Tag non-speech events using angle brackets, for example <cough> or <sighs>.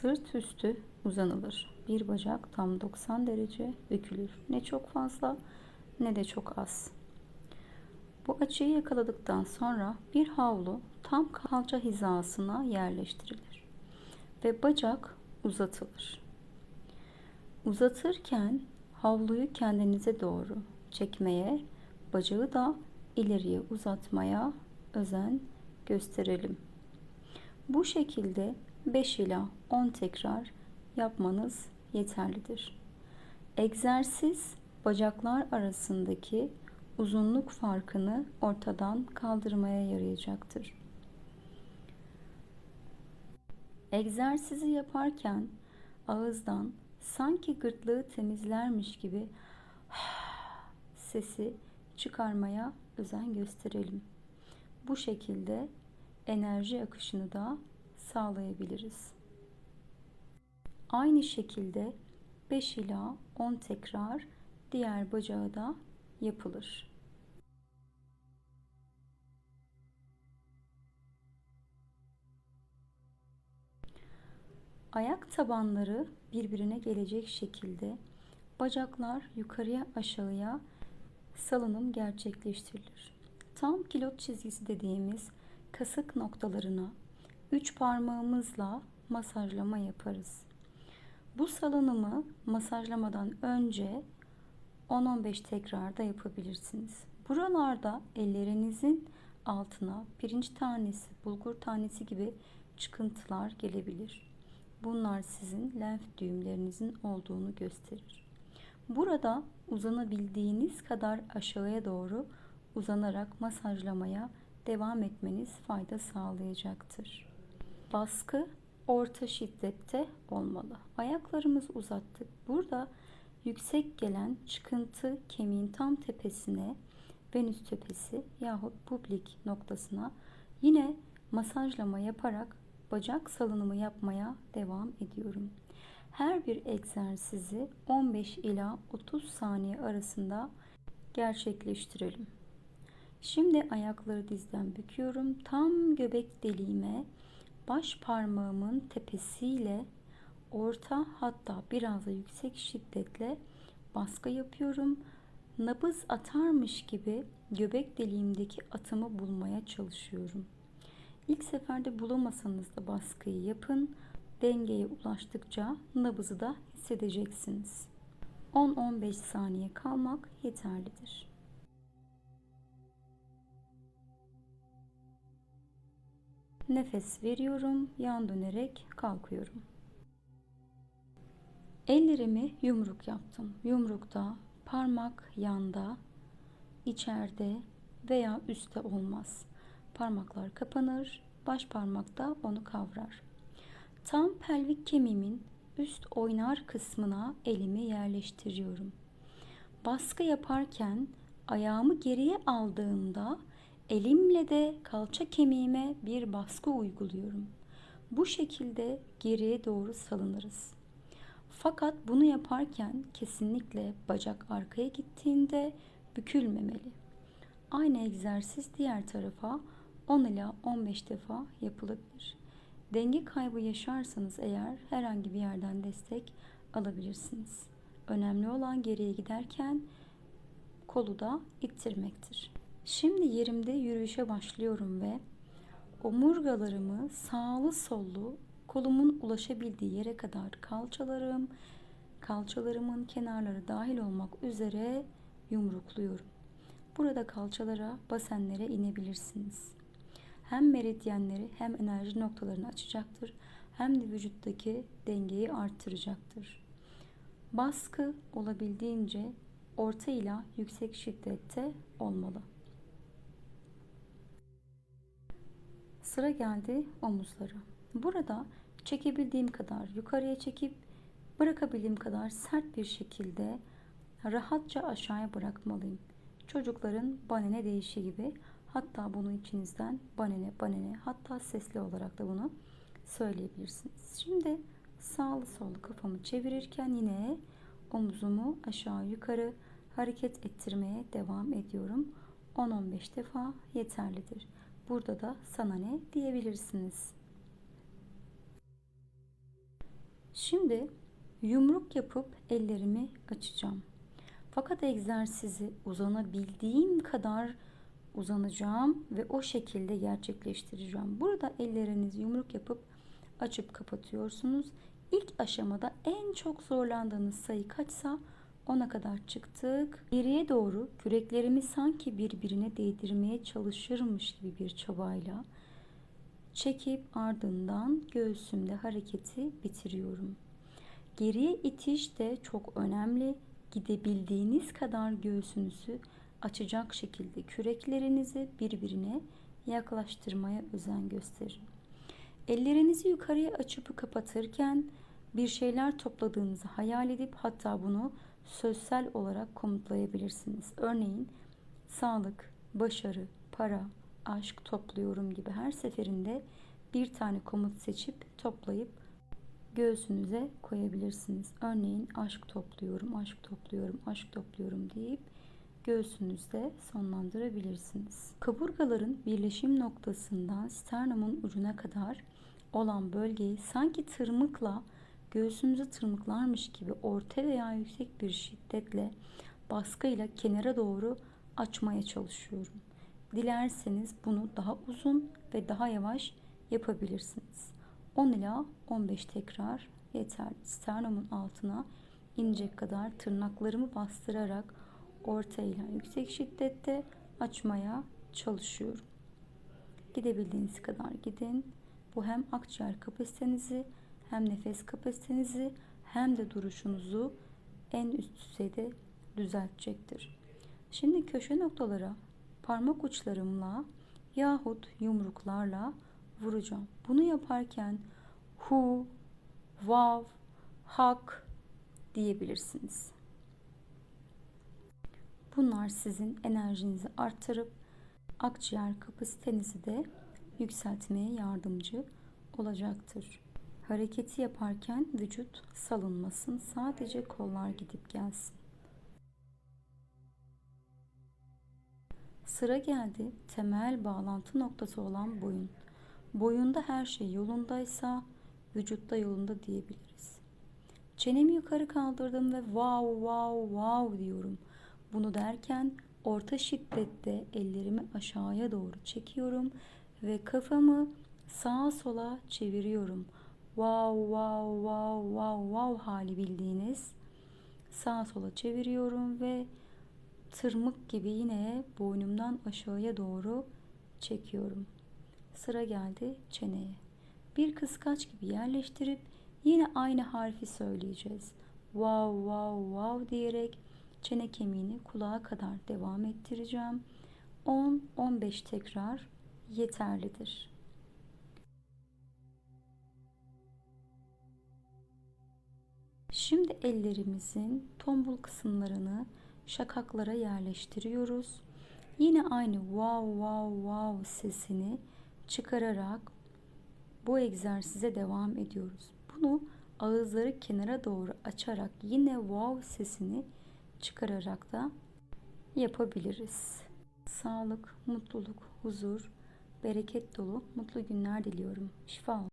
Sırt üstü uzanılır. Bir bacak tam 90 derece bükülür. Ne çok fazla ne de çok az. Bu açıyı yakaladıktan sonra bir havlu tam kalça hizasına yerleştirilir ve bacak uzatılır. Uzatırken havluyu kendinize doğru çekmeye, bacağı da ileriye uzatmaya özen gösterelim. Bu şekilde 5 ila 10 tekrar yapmanız yeterlidir. Egzersiz bacaklar arasındaki uzunluk farkını ortadan kaldırmaya yarayacaktır. Egzersizi yaparken ağızdan sanki gırtlağı temizlermiş gibi <sighs> sesi çıkarmaya özen gösterelim. Bu şekilde enerji akışını da sağlayabiliriz. Aynı şekilde 5 ila 10 tekrar diğer bacağı da yapılır. Ayak tabanları birbirine gelecek şekilde bacaklar yukarıya aşağıya salınım gerçekleştirilir. Tam kilot çizgisi dediğimiz kasık noktalarına 3 parmağımızla masajlama yaparız. Bu salınımı masajlamadan önce 10-15 tekrarda yapabilirsiniz. Buralarda ellerinizin altına pirinç tanesi, bulgur tanesi gibi çıkıntılar gelebilir. Bunlar sizin lenf düğümlerinizin olduğunu gösterir. Burada uzanabildiğiniz kadar aşağıya doğru uzanarak masajlamaya devam etmeniz fayda sağlayacaktır. Baskı orta şiddette olmalı. Ayaklarımız uzattık. Burada yüksek gelen çıkıntı kemiğin tam tepesine venüs tepesi yahut publik noktasına yine masajlama yaparak bacak salınımı yapmaya devam ediyorum. Her bir egzersizi 15 ila 30 saniye arasında gerçekleştirelim. Şimdi ayakları dizden büküyorum. Tam göbek deliğime baş parmağımın tepesiyle orta hatta biraz da yüksek şiddetle baskı yapıyorum. Nabız atarmış gibi göbek deliğimdeki atımı bulmaya çalışıyorum. İlk seferde bulamasanız da baskıyı yapın. Dengeye ulaştıkça nabızı da hissedeceksiniz. 10-15 saniye kalmak yeterlidir. Nefes veriyorum, yan dönerek kalkıyorum. Ellerimi yumruk yaptım. Yumrukta parmak yanda, içeride veya üstte olmaz. Parmaklar kapanır, baş parmak da onu kavrar. Tam pelvik kemiğimin üst oynar kısmına elimi yerleştiriyorum. Baskı yaparken ayağımı geriye aldığımda elimle de kalça kemiğime bir baskı uyguluyorum. Bu şekilde geriye doğru salınırız. Fakat bunu yaparken kesinlikle bacak arkaya gittiğinde bükülmemeli. Aynı egzersiz diğer tarafa 10 ila 15 defa yapılabilir. Denge kaybı yaşarsanız eğer herhangi bir yerden destek alabilirsiniz. Önemli olan geriye giderken kolu da ittirmektir. Şimdi yerimde yürüyüşe başlıyorum ve omurgalarımı sağlı sollu kolumun ulaşabildiği yere kadar kalçalarım, kalçalarımın kenarları dahil olmak üzere yumrukluyorum. Burada kalçalara, basenlere inebilirsiniz. Hem meridyenleri hem enerji noktalarını açacaktır hem de vücuttaki dengeyi arttıracaktır. Baskı olabildiğince orta ile yüksek şiddette olmalı. Sıra geldi omuzlara. Burada çekebildiğim kadar yukarıya çekip bırakabildiğim kadar sert bir şekilde rahatça aşağıya bırakmalıyım. Çocukların banene değişi gibi hatta bunu içinizden banene banene hatta sesli olarak da bunu söyleyebilirsiniz. Şimdi sağlı sollu kafamı çevirirken yine omuzumu aşağı yukarı hareket ettirmeye devam ediyorum. 10-15 defa yeterlidir. Burada da sana ne diyebilirsiniz. Şimdi yumruk yapıp ellerimi açacağım. Fakat egzersizi uzanabildiğim kadar uzanacağım ve o şekilde gerçekleştireceğim. Burada elleriniz yumruk yapıp açıp kapatıyorsunuz. İlk aşamada en çok zorlandığınız sayı kaçsa ona kadar çıktık. Geriye doğru küreklerimi sanki birbirine değdirmeye çalışırmış gibi bir çabayla çekip ardından göğsümde hareketi bitiriyorum. Geriye itiş de çok önemli. Gidebildiğiniz kadar göğsünüzü açacak şekilde küreklerinizi birbirine yaklaştırmaya özen gösterin. Ellerinizi yukarıya açıp kapatırken bir şeyler topladığınızı hayal edip hatta bunu sözsel olarak komutlayabilirsiniz. Örneğin sağlık, başarı, para, aşk topluyorum gibi her seferinde bir tane komut seçip toplayıp göğsünüze koyabilirsiniz. Örneğin aşk topluyorum, aşk topluyorum, aşk topluyorum deyip göğsünüzde sonlandırabilirsiniz. Kaburgaların birleşim noktasından sternumun ucuna kadar olan bölgeyi sanki tırmıkla göğsümüzü tırmıklarmış gibi orta veya yüksek bir şiddetle baskıyla kenara doğru açmaya çalışıyorum. Dilerseniz bunu daha uzun ve daha yavaş yapabilirsiniz. 10 ila 15 tekrar yeterli. Sternumun altına inecek kadar tırnaklarımı bastırarak orta ile yüksek şiddette açmaya çalışıyorum. Gidebildiğiniz kadar gidin. Bu hem akciğer kapasitenizi hem nefes kapasitenizi hem de duruşunuzu en üst düzeyde düzeltecektir. Şimdi köşe noktalara parmak uçlarımla yahut yumruklarla vuracağım. Bunu yaparken hu, vav, hak diyebilirsiniz. Bunlar sizin enerjinizi artırıp akciğer kapasitenizi de yükseltmeye yardımcı olacaktır. Hareketi yaparken vücut salınmasın. Sadece kollar gidip gelsin. Sıra geldi temel bağlantı noktası olan boyun. Boyunda her şey yolundaysa vücutta yolunda diyebiliriz. Çenemi yukarı kaldırdım ve wow wow wow diyorum. Bunu derken orta şiddette ellerimi aşağıya doğru çekiyorum ve kafamı sağa sola çeviriyorum. Wow wow wow wow wow hali bildiğiniz sağa sola çeviriyorum ve tırmık gibi yine boynumdan aşağıya doğru çekiyorum. Sıra geldi çeneye. Bir kıskaç gibi yerleştirip yine aynı harfi söyleyeceğiz. Wow wow wow diyerek çene kemiğini kulağa kadar devam ettireceğim. 10-15 tekrar yeterlidir. Şimdi ellerimizin tombul kısımlarını şakaklara yerleştiriyoruz. Yine aynı wow wow wow sesini çıkararak bu egzersize devam ediyoruz. Bunu ağızları kenara doğru açarak yine wow sesini çıkararak da yapabiliriz. Sağlık, mutluluk, huzur, bereket dolu mutlu günler diliyorum. Şifa olsun.